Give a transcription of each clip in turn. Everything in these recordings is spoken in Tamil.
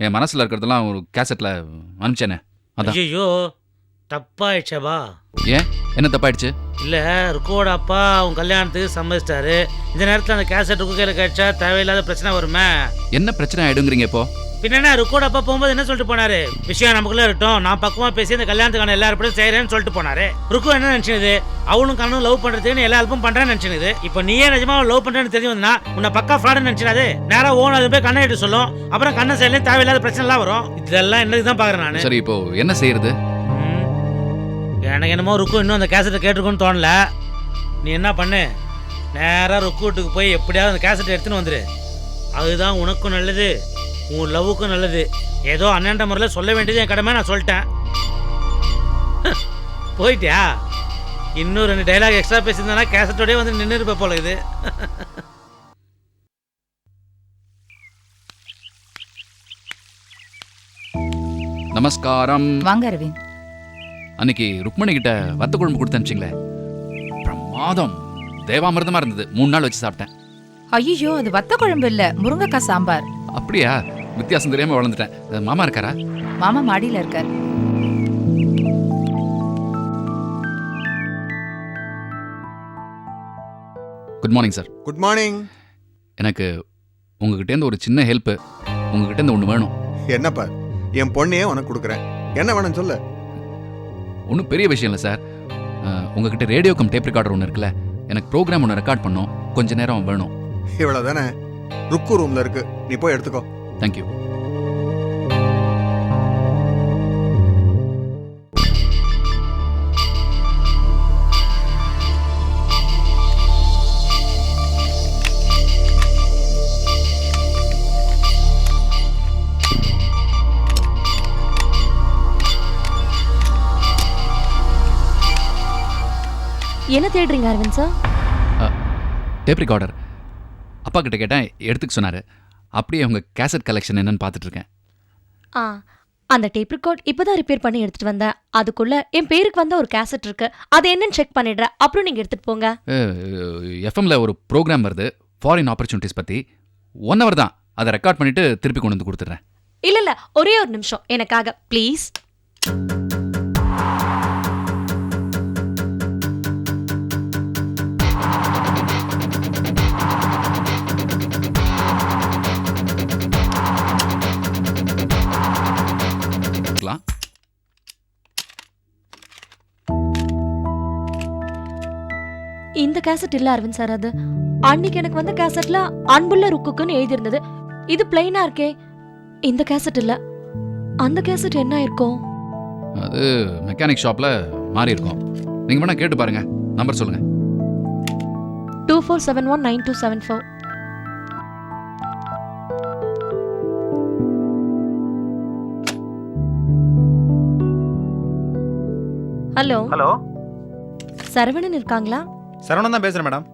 என் மனசில் இருக்கிறதெல்லாம் ஒரு கேசட்டில் அனுப்பிச்சேனே. அதான். ஐயோ தப்பாயிடுச்சேபா ஏன்? என்ன தப்பாயிடுச்சு? இல்ல ருக்கோட அப்பா உன் கல்யாணத்துக்கு சம்மதிச்சிட்டாரு. இந்த நேரத்துல அந்த கேசட் ருக்கு கையில கிடைச்சா தேவையில்லாத பிரச்சனை வருமே. என்ன பிரச்சனை ஆயிடுங்கிறீங்க இப்போ? பின்ன ருக்கோட அப்பா போகும்போது என்ன சொல்லிட்டு போனாரு? விஷயம் நமக்குள்ள இருக்கட்டும். நான் பக்கமா பேசி இந்த கல்யாணத்துக்கான எல்லா ஏற்பாடும் செய்யறேன்னு சொல்லிட்டு போனாரு. ருக்கு என்ன நினைச்சது அவனும் கண்ணனும் லவ் பண்றதுக்கு எல்லா ஹெல்ப்பும் பண்றேன்னு நினைச்சது இப்போ நீயே நிஜமா லவ் பண்றேன்னு தெரிஞ்சு வந்தா உன்னை பக்கா ஃப்ராடுன்னு நினைச்சிடாது. நேரா ஓன் அது போய் கண்ணை எடுத்து சொல்லும். அப்புறம் கண்ணை சைட்லயும் தேவையில்லாத பிரச்சனை எல்லாம் வரும். இதெல்லாம் என்னது தான் பாக்குறேன் நான். சரி இப்போ என்ன செய்யறது. எனக்கு என்னமோ ருக்கு இன்னும் அந்த கேசட்டை கேட்டிருக்குன்னு தோணல. நீ என்ன பண்ணு? நேராக ருக்கு வீட்டுக்கு போய் எப்படியாவது அந்த கேசட்டை எடுத்துன்னு வந்துரு. அதுதான் உனக்கும் நல்லது. உன் லவ்வுக்கும் நல்லது. ஏதோ அண்ணன்ற முறையில் சொல்ல வேண்டியது என் கடமை நான் சொல்லிட்டேன். போயிட்டியா? இன்னும் ரெண்டு டைலாக் எக்ஸ்ட்ரா பேசியிருந்தானா கேசட்டோடய வந்து நின்று இருப்ப போல இது. நமஸ்காரம். வாங்க அரவிந்த். அன்னைக்கு ருக்மணி கிட்ட வத்த குழம்பு கொடுத்து அனுப்பிச்சிங்களே. பிரமாதம். தேவாமிர்தமா இருந்தது. மூணு நாள் வச்சு சாப்பிட்டேன். ஐயோ அது வத்த குழம்பு இல்ல. முருங்கைக்காய் சாம்பார். அப்படியா? வித்தியாசம் தெரியாம வளர்ந்துட்டேன். மாமா இருக்காரா? மாமா மாடியில இருக்கார். Good morning sir good morning எனக்கு உங்ககிட்டேருந்து ஒரு சின்ன ஹெல்ப்பு உங்ககிட்டேருந்து ஒன்று வேணும். என்னப்பா? என் பொண்ணையே உனக்கு கொடுக்குறேன். என்ன வேணும் சொல்லு. ஒன்றும் பெரிய விஷயம் இல்லை சார் உங்ககிட்ட ரேடியோ கம் டேப் ரெக்கார்டர் ஒன்று இருக்குல்ல எனக்கு ப்ரோக்ராம் ஒன்று ரெக்கார்ட் பண்ணோம். கொஞ்ச நேரம் வேணும். இவ்வளோ தானே ருக்கு ரூம்ல இருக்கு. நீ போய் எடுத்துக்கோ. தேங்க்யூ என்ன தேடுறீங்க அரவிந்த் சார் டேப் ரெக்கார்டர் அப்பா கிட்ட கேட்டேன் எடுத்துக்க சொன்னார். அப்படியே உங்கள் கேசட் கலெக்ஷன் என்னன்னு பார்த்துட்டு இருக்கேன் ஆ அந்த டேப் ரெக்கார்ட் இப்பதான் ரிப்பேர் பண்ணி எடுத்துட்டு வந்தேன். அதுக்குள்ள என் பேருக்கு வந்த ஒரு கேசட் இருக்கு. அது என்னன்னு செக் பண்ணிடுறேன் அப்புறம் நீங்க எடுத்துட்டு போங்க. எஃப்எம்ல ஒரு ப்ரோக்ராம் வருது. ஃபாரின் ஆப்பர்ச்சுனிட்டிஸ் பற்றி ஒன் ஹவர் தான். அதை ரெக்கார்ட் பண்ணிவிட்டு திருப்பி கொண்டு வந்து கொடுத்துட்றேன். இல்ல இல்ல. ஒரே ஒரு நிமிஷம். எனக்காக. ப்ளீஸ் இந்த கேசட் இல்ல அரவிந்த் சார் அது. அன்னைக்கு எனக்கு வந்த கேசட்ல அன்புள்ள ருக்குக்குன்னு எழுதியிருந்தது. இது பிளைனா இருக்கே. இந்த கேசட் இல்ல. அந்த கேசட் என்ன இருக்கும் அது மெக்கானிக் ஷாப்பில் மாறி இருக்கும் நீங்கள் வேணால் கேட்டு பாருங்க. நம்பர் சொல்லுங்கள் two four seven one nine two seven four hello hello Saravanan இருக்காங்களா? சரவணன் தான் பேசுறேன் மேடம்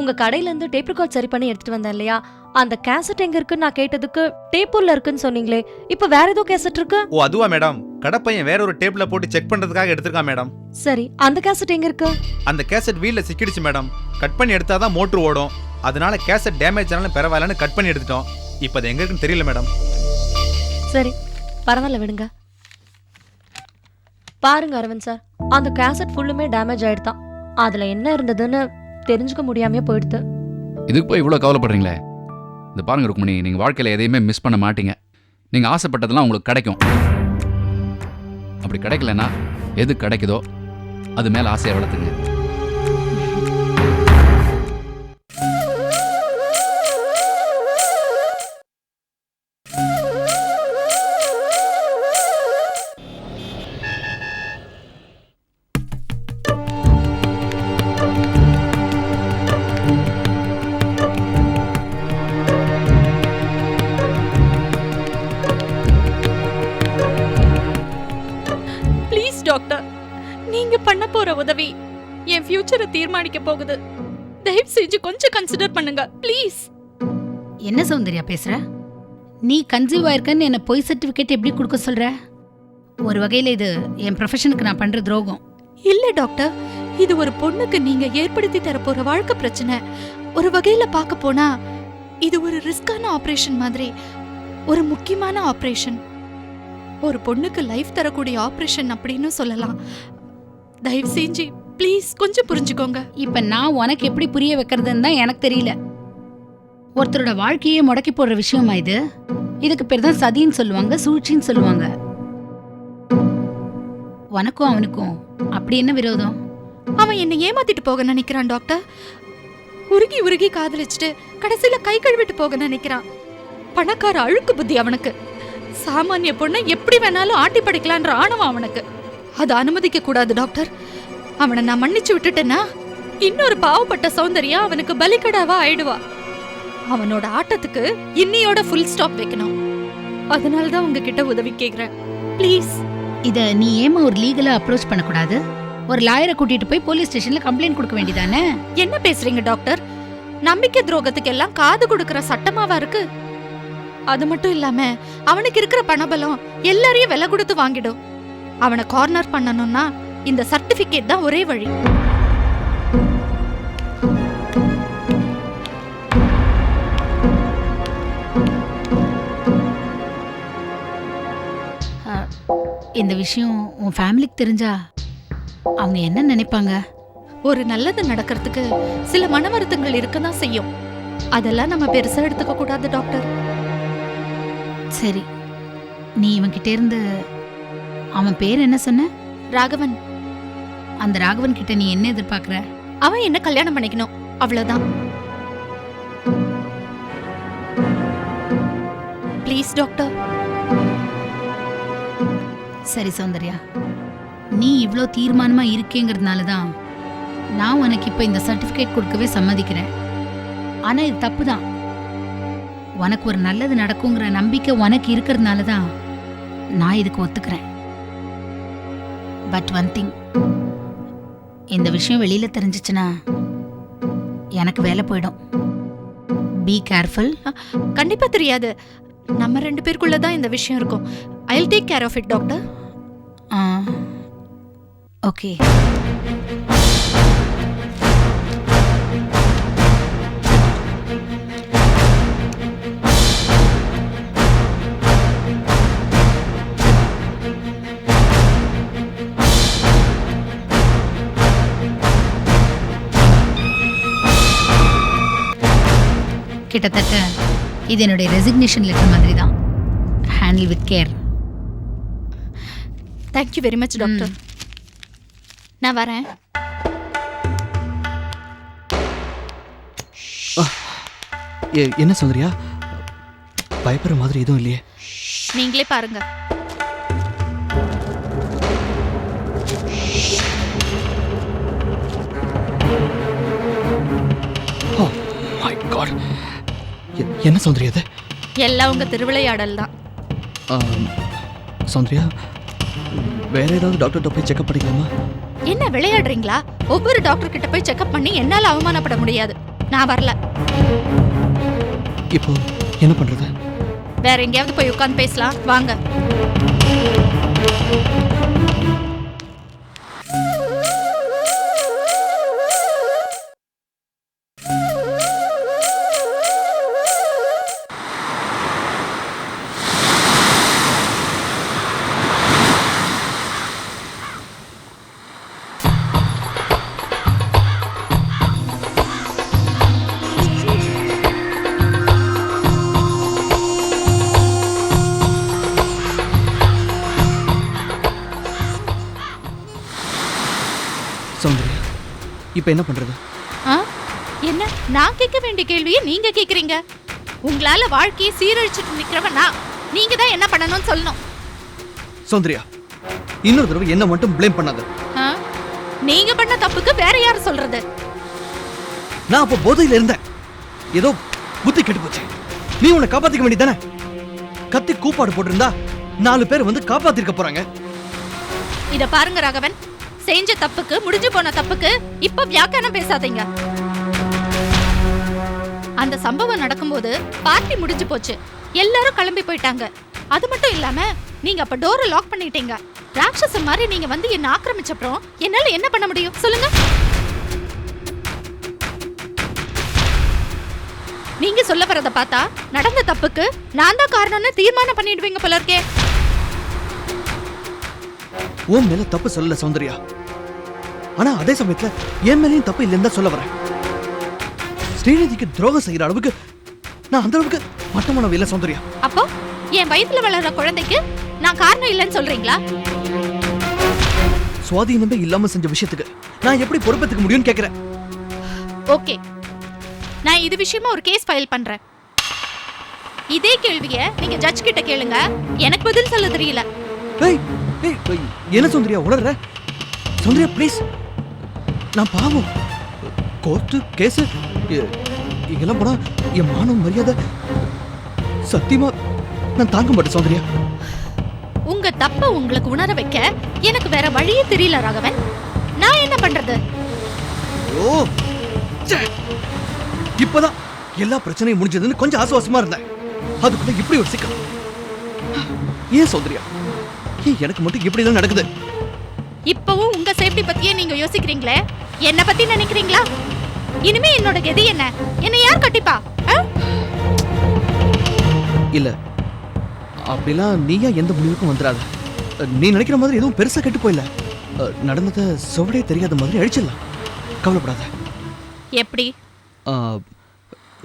உங்க கடையில இருந்து டேப் ரெக்கார்ட் சரி பண்ணி எடுத்துட்டு வந்தேன் இல்லையா? அந்த கேசட் எங்க இருக்குன்னு நான் கேட்டதுக்கு டேப்பூர்ல இருக்குன்னு சொன்னீங்களே இப்போ வேற ஏதோ கேசட் இருக்கு? ஓ அதுவா மேடம் கடப்பையன் வேற ஒரு டேப்ல போட்டு செக் பண்றதுக்காக எடுத்திருக்கான் மேடம் சரி அந்த கேசட் எங்க இருக்கு? அந்த கேசட் வீல்ல சிக்கிடுச்சு மேடம் கட் பண்ணி எடுத்தாதான் மோட்டர் ஓடும். அதனால கேசட் டேமேஜ் ஆனாலும் பரவாயில்லன்னு கட் பண்ணி எடுத்துட்டோம். இப்போ அது எங்க இருக்குன்னு தெரியல மேடம் சரி பரவாயில்ல விடுங்க. பாருங்க அரவிந்த் சார். அந்த கேசட் ஃபுல்லுமே டேமேஜ் ஆயிடுதான். அதுல என்ன இருந்ததுன்னு தெரிஞ்சுக்க முடியாமயே போயிடுது இதுக்கு போய் இவ்வளோ கவலைப்படுறீங்களே? இந்த பாருங்க ருக்மணி நீங்கள் வாழ்க்கையில் எதையுமே மிஸ் பண்ண மாட்டீங்க. நீங்கள் ஆசைப்பட்டதெல்லாம் உங்களுக்கு கிடைக்கும். அப்படி கிடைக்கலன்னா எது கிடைக்குதோ அது மேலே ஆசையை வளர்த்துங்க. பண்ண போற உதவி என் ஃபியூச்சரை தீர்மானிக்க போகுது. தயவு செஞ்சு கொஞ்சம் கன்சிடர் பண்ணுங்க ப்ளீஸ் என்ன சௌந்தர்யா பேசுற? நீ கன்சீவ் ஆயிருக்கன்னு என்ன பொய் சர்டிபிகேட் எப்படி கொடுக்க சொல்ற? ஒரு வகையில இது என் ப்ரொஃபஷனுக்கு நான் பண்ற துரோகம். இல்ல டாக்டர் இது ஒரு பொண்ணுக்கு நீங்க ஏற்படுத்தி தர போற வாழ்க்கை பிரச்சனை. ஒரு வகையில பார்க்க போனா இது ஒரு ரிஸ்கான ஆபரேஷன் மாதிரி. ஒரு முக்கியமான ஆபரேஷன் ஒரு பொண்ணுக்கு லைஃப் தரக்கூடிய ஆபரேஷன் அப்படின்னு சொல்லலாம். தயவு செஞ்சு ப்ளீஸ் கொஞ்சம் புரிஞ்சுக்கோங்க. இப்ப நான் உனக்கு எப்படி புரிய வைக்கிறதுன்னு தான் எனக்கு தெரியல. ஒருத்தரோட வாழ்க்கையே முடக்கி போடுற விஷயமா இது? இதுக்கு பேர் தான் சதின்னு சொல்லுவாங்க சூழ்ச்சின்னு சொல்லுவாங்க. உனக்கும் அவனுக்கும் அப்படி என்ன விரோதம்? அவன் என்னை ஏமாத்திட்டு போக நினைக்கிறான் டாக்டர் உருகி உருகி காதலிச்சுட்டு கடைசியில கை கழுவிட்டு போக நினைக்கிறான். பணக்கார அழுக்கு புத்தி அவனுக்கு. சாமானிய பொண்ணை எப்படி வேணாலும் ஆட்டி படைக்கலான்ற ஆணவம் அவனுக்கு. அதை அனுமதிக்க கூடாது டாக்டர். அவனை நான் மன்னிச்சு விட்டுட்டேன்னா இன்னொரு பாவப்பட்ட சௌந்தர்யா அவனுக்கு பலிக்கடாவா ஆயிடுவா. அவனோட ஆட்டத்துக்கு இன்னியோட ஃபுல் ஸ்டாப் வைக்கணும். அதனால தான் உங்ககிட்ட உதவி கேக்குறேன். ப்ளீஸ் இத நீ ஏமா ஒரு லீகலா அப்ரோச் பண்ணக்கூடாது? ஒரு லாயரை கூட்டிட்டு போய் போலீஸ் ஸ்டேஷன்ல கம்ப்ளைண்ட் கொடுக்க வேண்டியதானே? என்ன பேசுறீங்க டாக்டர்? நம்பிக்கை துரோகத்துக்கு எல்லாம் காது கொடுக்கற சட்டமாவா இருக்கு? அது மட்டும் இல்லாம அவனுக்கு இருக்கிற பணபலம் எல்லாரையும் விலை கொடுத்து வாங்கிடும். அவனை கார்னர் பண்ணணும்னா இந்த சர்டிபிகேட் தான் ஒரே வழி. இந்த விஷயம் உன் ஃபேமிலிக்கு தெரிஞ்சா அவங்க என்ன நினைப்பாங்க? ஒரு நல்லது நடக்கிறதுக்கு சில மன வருத்தங்கள் இருக்க தான் செய்யும். அதெல்லாம் நம்ம பெருசா எடுத்துக்க கூடாது டாக்டர் சரி. நீ இவன்கிட்ட இருந்து அவன் பேர் என்ன சொன்ன? ராகவன். அந்த ராகவன் கிட்ட நீ என்ன எதிர்பார்க்கற? அவன் என்ன கல்யாணம் பண்ணிக்கணும்? அவ்வளவுதான். ப்ளீஸ் டாக்டர் சரி சௌந்தர்யா. நீ இவ்ளோ தீர்மானமா இருக்கேங்கிறதுனால தான் நான் உனக்கு இப்ப இந்த சர்டிபிகேட் கொடுக்கவே சம்மதிக்கிறேன். ஆனா இது தப்பு தான் உனக்கு ஒரு நல்லது நடக்குங்கிற நம்பிக்கை உனக்கு இருக்கிறதுனால தான் நான் இதுக்கு ஒத்துக்கிறேன். பட் ஒன் திங் இந்த விஷயம் வெளியில தெரிஞ்சிச்சுன்னா எனக்கு வேலை போயிடும். பி கேர்ஃபுல் கண்டிப்பா தெரியாது. நம்ம ரெண்டு பேருக்குள்ள தான் இந்த விஷயம் இருக்கும். I take care of it doctor okay இது என்னுடைய ரெசிக்னேஷன் லெட்டர் மாதிரி தான் handle with care thank you very much doctor நான் வரேன். என்ன சுந்தரியா பயப்படுற மாதிரி எதுவும் இல்லையே. நீங்களே பாருங்க. என்ன சௌந்தர்யா இது? எல்லாம் உங்க திருவிளையாடல் தான். சௌந்தர்யா வேற ஏதாவது டாக்டர்கிட்ட போய் செக்அப் பண்ணிக்கலாமா? என்ன விளையாடுறீங்களா? ஒவ்வொரு டாக்டர் கிட்ட போய் செக்அப் பண்ணி என்னால அவமானப்பட முடியாது. நான் வரல. இப்போ என்ன பண்றது? வேற எங்கேயாவது போய் உட்கார்ந்து பேசலாம். வாங்க. இப்போ என்ன பண்றது? ஆ? என்ன? நான் கேட்க வேண்டிய கேள்வியை நீங்க கேக்குறீங்க. உங்களால வாழ்க்கையை சீரழிச்சிட்டு நிக்கிறவன் நான். நீங்க தான் என்ன பண்ணணும்னு சொல்லணும். சௌந்தர்யா இன்னொரு தடவை என்ன மட்டும் ப்ளேம் பண்ணாத. ஆ? நீங்க பண்ண தப்புக்கு வேற யார் சொல்றது? நான் அப்போ போதையில இருந்தேன். ஏதோ புத்தி கெட்டு போச்சு. நீ உன்னை காப்பாத்திக்க வேண்டியதானே கத்தி கூப்பாடு போட்டிருந்தா நாலு பேர் வந்து காப்பாத்திருக்க போறாங்க. இத பாருங்க ராகவன். செஞ்ச தப்புக்கு முடிஞ்சு போன தப்புக்கு இப்ப வியாக்கியானம் பேசாதீங்க. அந்த சம்பவம் நடக்கும்போது பார்ட்டி முடிஞ்சு போச்சு. எல்லாரும் கிளம்பி போயிட்டாங்க. அது மட்டும் இல்லாம நீங்க அப்ப டோரை லாக் பண்ணிட்டீங்க. ராட்சச மாதிரி நீங்க வந்து என்ன ஆக்கிரமிச்சப்புறம் என்னால என்ன பண்ண முடியும்? சொல்லுங்க. நீங்க சொல்ல வரத பார்த்தா நடந்த தப்புக்கு நான் தான் காரணம்னு தீர்மானம் பண்ணிடுவீங்க போல இருக்கே. உன் மேல தப்பு சொல்லல சௌந்தர்யா. ஆனா அதே சமயத்துல என் மேலேயும் தப்பு இல்லைன்னு தான் சொல்ல வரேன். ஸ்ரீநிதிக்கு துரோகம் செய்யற அளவுக்கு நான் அந்த அளவுக்கு மட்டமானவ இல்ல சௌந்தர்யா. அப்போ என் வயித்துல வளர்ற குழந்தைக்கு நான் காரணம் இல்லைன்னு சொல்றீங்களா? சுவாதீனமே இல்லாம செஞ்ச விஷயத்துக்கு நான் எப்படி பொறுப்பேத்துக்க முடியும்னு கேக்குறேன். ஓகே. நான் இது விஷயமா ஒரு கேஸ் ஃபைல் பண்றேன். இதே கேள்விய நீங்க ஜட்ஜ் கிட்ட கேளுங்க. எனக்கு பதில் சொல்ல தெரியல. ஏய், என்ன சௌந்தர்யா உளர்ற சௌந்தர்யா ப்ளீஸ் நான் பாவம். கோர்ட்டு கேஸ் இங்கெல்லாம் போனா என் மானம் மரியாதை. சத்தியமா நான் தாங்க மாட்டேன் சௌந்தர்யா. உங்க தப்ப உங்களுக்கு உணர வைக்க எனக்கு வேற வழியே தெரியல ராகவன். நான் என்ன பண்றது? ஓ. இப்பதான் எல்லா பிரச்சனையும் முடிஞ்சதுன்னு கொஞ்சம் ஆசுவாசமா இருந்தேன். அதுக்குள்ள இப்படி ஒரு சிக்கல். ஏன் சௌந்தர்யா? எனக்கு மட்டும் இப்படி எல்லாம் நடக்குது. இப்பவும் உங்க சேஃப்டி பத்தியே நீங்க யோசிக்கிறீங்களே? என்ன பத்தி நினைக்கிறீங்களா? இனிமே என்னோட கதி என்ன? என்ன யார் கட்டிப்பா? இல்ல அப்படிலாம் நீயா எந்த முடிவுக்கும் வந்துடாத நீ நினைக்கிற மாதிரி எதுவும் பெருசா கெட்டு போயில நடந்ததை சுவடே தெரியாத மாதிரி அழிச்சிடலாம். கவலைப்படாத. எப்படி?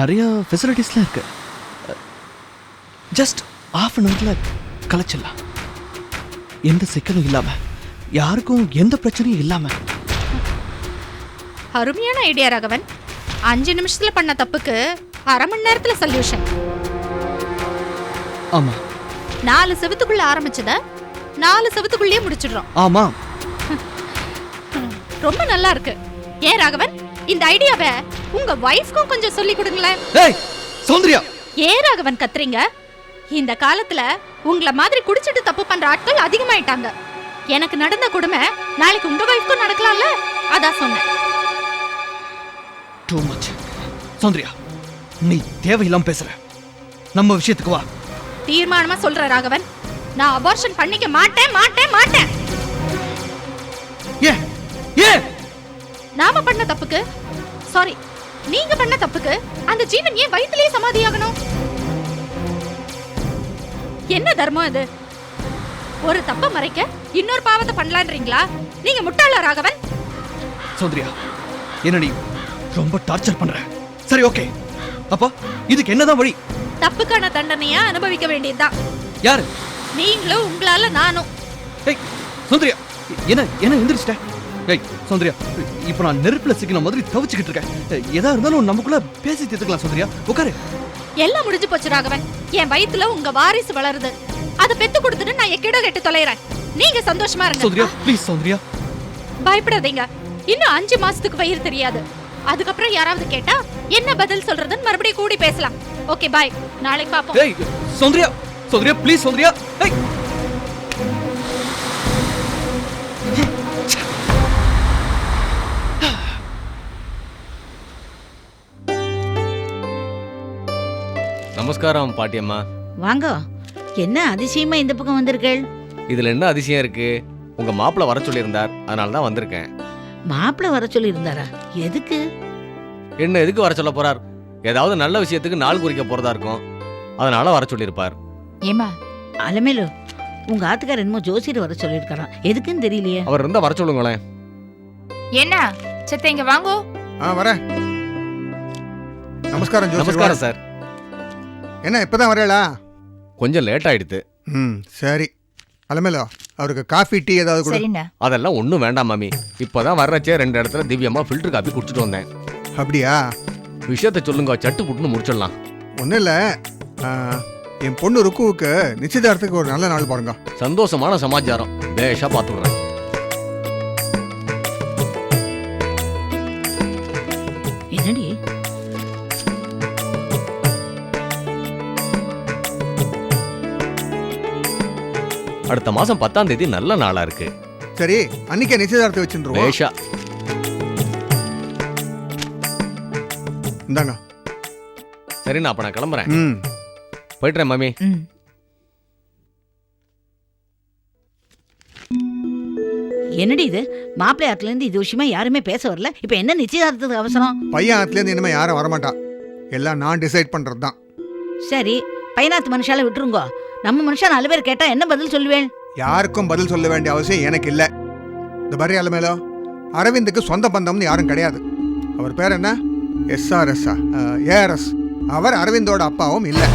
நிறைய ஃபெசிலிட்டிஸ்லாம் இருக்கு. ஜஸ்ட் ஆஃப் அன் ஹவரில் கலைச்சிடலாம். எந்த சிக்கலும் இல்லாம யாருக்கும் எந்த பிரச்சனையும் இல்லாம. அருமையான ஐடியா ராகவன். அஞ்சு நிமிஷத்துல பண்ண தப்புக்கு அரை மணி நேரத்துல சொல்யூஷன். ஆமா. நாலு செவத்துக்குள்ள ஆரம்பிச்சத நாலு செவத்துக்குள்ளேயே முடிச்சிடுறோம். ஆமா. ரொம்ப நல்லா இருக்கு. ஏன் ராகவன்? இந்த ஐடியாவை உங்க வைஃப்க்கும் கொஞ்சம் சொல்லி கொடுங்களேன். ஏய் சௌந்தர்யா! ஏன் ராகவன் கத்துறீங்க? இந்த காலத்துல உங்கள மாதிரி குடிச்சிட்டு தப்பு பண்ற ஆட்கள் அதிகமாயிட்டாங்க. எனக்கு நடந்த கொடுமை நாளைக்கு உங்க வைஃப்க்கும் நடக்கலாம்ல? அதான் சொன்னேன். டூ மச் சௌந்தர்யா நீ தேவையில்லாம பேசுற. நம்ம விஷயத்துக்கு வா. தீர்மானமா சொல்ற ராகவன். நான் அபார்ஷன் பண்ணிக்க மாட்டேன் மாட்டேன் மாட்டேன். ஏன்? ஏன்? நாம பண்ண தப்புக்கு சாரி நீங்க பண்ண தப்புக்கு அந்த ஜீவன் ஏன் வயித்திலேயே சமாதியாகணும்? என்ன தர்மம் இது ஒரு தப்ப மறைக்க இன்னொரு பாவத்தை பண்ணலான்றீங்களா? நீங்க முட்டாளா ராகவன்? சௌந்தர்யா என்ன நீ ரொம்ப டார்ச்சர் பண்ற? சரி ஓகே அப்பா இதுக்கு என்னதான் வழி? தப்புக்கான தண்டனையா அனுபவிக்க வேண்டியதுதான். யாரு? நீங்களும் உங்களால நானும். ஏய் சௌந்தர்யா என்ன என்ன எந்திரிச்சிட்ட? ஏய் சௌந்தர்யா இப்போ நான் நெருப்புல சிக்கின மாதிரி தவிச்சுக்கிட்டு இருக்கேன். எதா இருந்தாலும் நமக்குள்ள பேசி தீர்த்துக்கலாம் சௌந்தர்யா. உட்காரு எல்லாம் முடிஞ்சு போச்சு ராகவன். என் வயித்துல உங்க வாரிசு வளருது. அதை பெத்து கொடுத்துட்டு நான் எக்கிட கெட்டு தொலைறேன். நீங்க சந்தோஷமா சௌந்தர்யா இருங்க ப்ளீஸ் சௌந்தர்யா. பயப்படாதீங்க. இன்னும் அஞ்சு மாசத்துக்கு வயிறு தெரியாது. அதுக்கப்புறம் யாராவது கேட்டா என்ன பதில் சொல்றதுன்னு மறுபடியும் கூடி பேசலாம். ஓகே பாய் நாளைக்கு பாப்போம். ஏய் சௌந்தர்யா சௌந்தர்யா ப்ளீஸ் சௌந்தர்யா. ஏய் நமஸ்காரம் பாட்டியம்மா. வாங்க. என்ன அதிசயமா இந்த பக்கம் வந்திருக்கள்? இதுல என்ன அதிசயம் இருக்கு? உங்க மாப்பிள்ள வர சொல்லியிருந்தார். அதனால தான் வந்திருக்கேன். மாப்பிள்ள வர சொல்லி இருந்தாரா எதுக்கு? என்ன எதுக்கு வர சொல்ல போறார்? ஏதாவது நல்ல விஷயத்துக்கு நாள் குறிக்க போறதா இருக்கும். அதனால வர சொல்லியிருப்பார். ஏமா அலமேலு உங்க ஆத்துக்கார என்னமோ ஜோசியர் வர சொல்லியிருக்காராம் எதுக்குன்னு தெரியலையே. அவர் இருந்தா வர சொல்லுங்களேன். என்ன? செத்த இங்க வாங்கோ. ஆ வரேன். நமஸ்காரம் ஜோசியர் நமஸ்காரம் சார். என்ன இப்பதான் வரேளா? கொஞ்சம் லேட் ஆயிடுது ம் சரி. அலமேலோ அவருக்கு காஃபி டீ ஏதாவது கொடு. சரிண்ணா. அதெல்லாம் ஒன்றும் வேண்டாம் மாமி. இப்போதான் வர்றச்சே ரெண்டு இடத்துல திவ்யமா ஃபில்டர் காப்பி குடிச்சிட்டு வந்தேன். அப்படியா? விஷயத்த சொல்லுங்க சட்டு புட்டுன்னு முடிச்சிடலாம். ஒன்றும் இல்லை. என் பொண்ணு ருக்குவுக்கு நிச்சயதார்த்தத்துக்கு ஒரு நல்ல நாள் பாருங்க. சந்தோஷமான சமாச்சாரம். பேஷா பார்த்துடுறேன் அடுத்த மாசம் பத்தாம் தேதி நல்ல நாளா இருக்கு. சரி அன்னைக்கே நிச்சயதார்த்தம் வச்சுருவோம் பேஷா இந்தாங்க. சரி நான் அப்ப நான் கிளம்புறேன். ம். போயிட்டுறேன் மாமி. ம். என்னடி இது? மாப்பிள்ளை ஆத்துல இருந்து இது விஷயமா யாருமே பேச வரல. இப்ப என்ன நிச்சயதார்த்தத்துக்கு அவசரம்? பையன் ஆத்துலேருந்து இனிமேல் யாரும் வரமாட்டா. எல்லாம் நான் டிசைட் பண்ணுறது தான் சரி பையனாத்து மனுஷால விட்டுருங்கோ. நம்ம மனுஷன் நாலு பேர் கேட்டா என்ன பதில் சொல்லுவேன்? யாருக்கும் பதில் சொல்ல வேண்டிய அவசியம் எனக்கு இல்லை. இந்த பரி அலமேலோ அரவிந்துக்கு சொந்த பந்தம்னு யாரும் கிடையாது. அவர் பேர் என்ன? எஸ்ஆர்எஸ்ஆ ஏஆர்எஸ் அவர் அரவிந்தோட அப்பாவும் இல்லை.